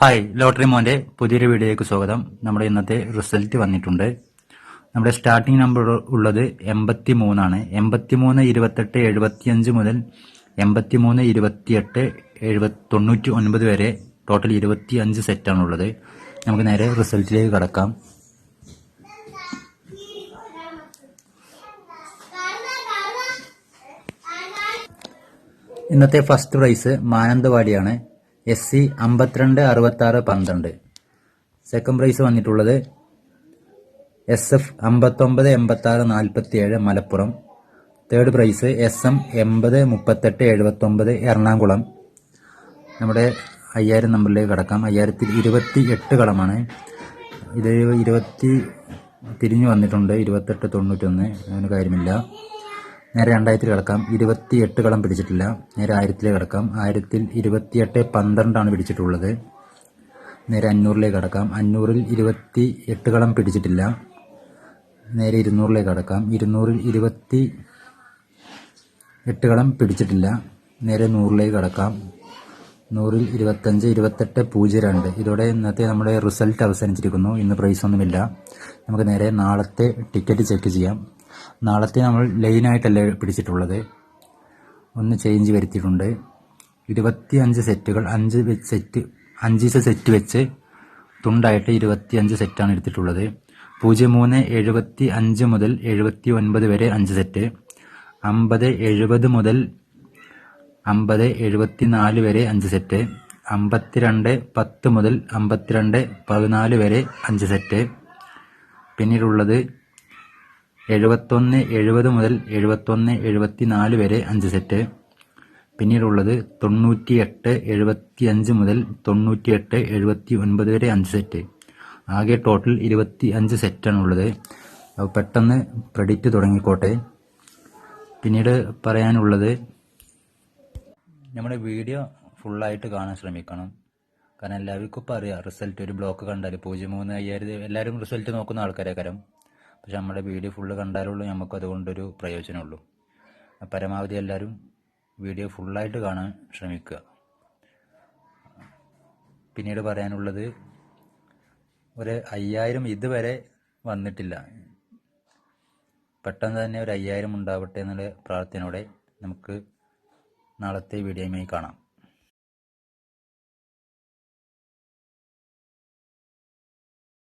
Hi lottery മോന്റെ പുതിയൊരു വീഡിയോയ്ക്ക് സ്വാഗതം. നമ്മുടെ ഇന്നത്തെ റിസൾട്ട് വന്നിട്ടുണ്ട്. നമ്മുടെ സ്റ്റാർട്ടിംഗ് നമ്പർ ഉള്ളത് എൺപത്തി മൂന്നാണ് എൺപത്തി മൂന്ന് ഇരുപത്തെട്ട് എഴുപത്തിയഞ്ച് മുതൽ എൺപത്തി മൂന്ന് ഇരുപത്തിയെട്ട് എഴുപത്തി തൊണ്ണൂറ്റി ഒൻപത് വരെ ടോട്ടൽ ഇരുപത്തി അഞ്ച് സെറ്റാണ് ഉള്ളത്. നമുക്ക് നേരെ റിസൾട്ടിലേക്ക് കടക്കാം. ഇന്നത്തെ ഫസ്റ്റ് പ്രൈസ് മാനന്തവാടിയാണ്. എസ് സി അമ്പത്തിരണ്ട് അറുപത്താറ് പന്ത്രണ്ട്. സെക്കൻഡ് പ്രൈസ് വന്നിട്ടുള്ളത് എസ് എഫ് അമ്പത്തൊമ്പത് എൺപത്താറ് നാൽപ്പത്തിയേഴ് Malappuram. Third prize S M എൺപത് മുപ്പത്തെട്ട് എഴുപത്തൊമ്പത് എറണാകുളം. നമ്മുടെ അയ്യായിരം നമ്പറിലേക്ക് കടക്കാം. അയ്യായിരത്തി ഇരുപത്തി എട്ട് കളമാണ് ഇത് ഇരുപത്തി തിരിഞ്ഞു വന്നിട്ടുണ്ട്. ഇരുപത്തെട്ട് തൊണ്ണൂറ്റൊന്ന്. അതിന് കാര്യമില്ല. നേരെ രണ്ടായിരത്തിൽ കിടക്കാം. ഇരുപത്തി എട്ട് കളം പിടിച്ചിട്ടില്ല. നേരെ ആയിരത്തിലേ കിടക്കാം. ആയിരത്തിൽ ഇരുപത്തിയെട്ട് പന്ത്രണ്ടാണ് പിടിച്ചിട്ടുള്ളത്. നേരെ അഞ്ഞൂറിലേക്ക് കടക്കാം. അഞ്ഞൂറിൽ ഇരുപത്തി എട്ട് കളം പിടിച്ചിട്ടില്ല. നേരെ ഇരുന്നൂറിലേക്ക് കടക്കാം. ഇരുന്നൂറിൽ ഇരുപത്തി എട്ട് കളം പിടിച്ചിട്ടില്ല. നേരെ നൂറിലേക്ക് കടക്കാം. നൂറിൽ ഇരുപത്തഞ്ച് ഇരുപത്തെട്ട് പൂജ്യം രണ്ട്. ഇതോടെ ഇന്നത്തെ നമ്മുടെ റിസൾട്ട് അവസാനിച്ചിരിക്കുന്നു. ഇന്ന് പ്രൈസ് ഒന്നുമില്ല. നമുക്ക് നേരെ നാളത്തെ ടിക്കറ്റ് ചെക്ക് ചെയ്യാം. നാളത്തെ നമ്മൾ ലൈനായിട്ടല്ല പിടിച്ചിട്ടുള്ളത്? ഒന്ന് ചേഞ്ച് വരുത്തിയിട്ടുണ്ട്. ഇരുപത്തി അഞ്ച് സെറ്റുകൾ അഞ്ച് സെറ്റ് അഞ്ച് സെറ്റ് വെച്ച് തുണ്ടായിട്ട് ഇരുപത്തി അഞ്ച് സെറ്റാണ് എടുത്തിട്ടുള്ളത്. പൂജ്യം മൂന്ന് എഴുപത്തി അഞ്ച് മുതൽ എഴുപത്തി ഒൻപത് വരെ അഞ്ച് സെറ്റ്. അമ്പത് എഴുപത് മുതൽ അമ്പത് എഴുപത്തി നാല് വരെ അഞ്ച് സെറ്റ്. അമ്പത്തിരണ്ട് പത്ത് മുതൽ അമ്പത്തിരണ്ട് പതിനാല് വരെ അഞ്ച് സെറ്റ്. പിന്നീടുള്ളത് എഴുപത്തൊന്ന് എഴുപത് മുതൽ എഴുപത്തൊന്ന് എഴുപത്തിനാല് വരെ അഞ്ച് സെറ്റ്. പിന്നീടുള്ളത് തൊണ്ണൂറ്റിയെട്ട് എഴുപത്തിയഞ്ച് മുതൽ തൊണ്ണൂറ്റിയെട്ട് എഴുപത്തി ഒൻപത് വരെ അഞ്ച് സെറ്റ്. ആകെ ടോട്ടൽ ഇരുപത്തി അഞ്ച് സെറ്റാണുള്ളത്. അപ്പോൾ പെട്ടെന്ന് ക്രെഡിറ്റ് തുടങ്ങിക്കോട്ടെ. പിന്നീട് പറയാനുള്ളത് നമ്മുടെ വീഡിയോ ഫുള്ളായിട്ട് കാണാൻ ശ്രമിക്കണം. കാരണം എല്ലാവർക്കും ഇപ്പം അറിയാം റിസൾട്ട് ഒരു ബ്ലോക്ക് കണ്ടാൽ പൂജ്യം മൂന്ന് അയ്യായിരം. എല്ലാവരും റിസൾട്ട് നോക്കുന്ന ആൾക്കാരെ കാരം പക്ഷെ നമ്മുടെ വീഡിയോ ഫുള്ള് കണ്ടാലുള്ളൂ നമുക്ക് അതുകൊണ്ടൊരു പ്രയോജനമുള്ളൂ. പരമാവധി എല്ലാവരും വീഡിയോ ഫുള്ളായിട്ട് കാണാൻ ശ്രമിക്കുക. പിന്നീട് പറയാനുള്ളത് ഒരു അയ്യായിരം ഇതുവരെ വന്നിട്ടില്ല. പെട്ടെന്ന് തന്നെ ഒരു അയ്യായിരം ഉണ്ടാവട്ടെ എന്നുള്ള പ്രാർത്ഥനയോടെ നമുക്ക് നാളത്തെ വീഡിയോയുമായി കാണാം.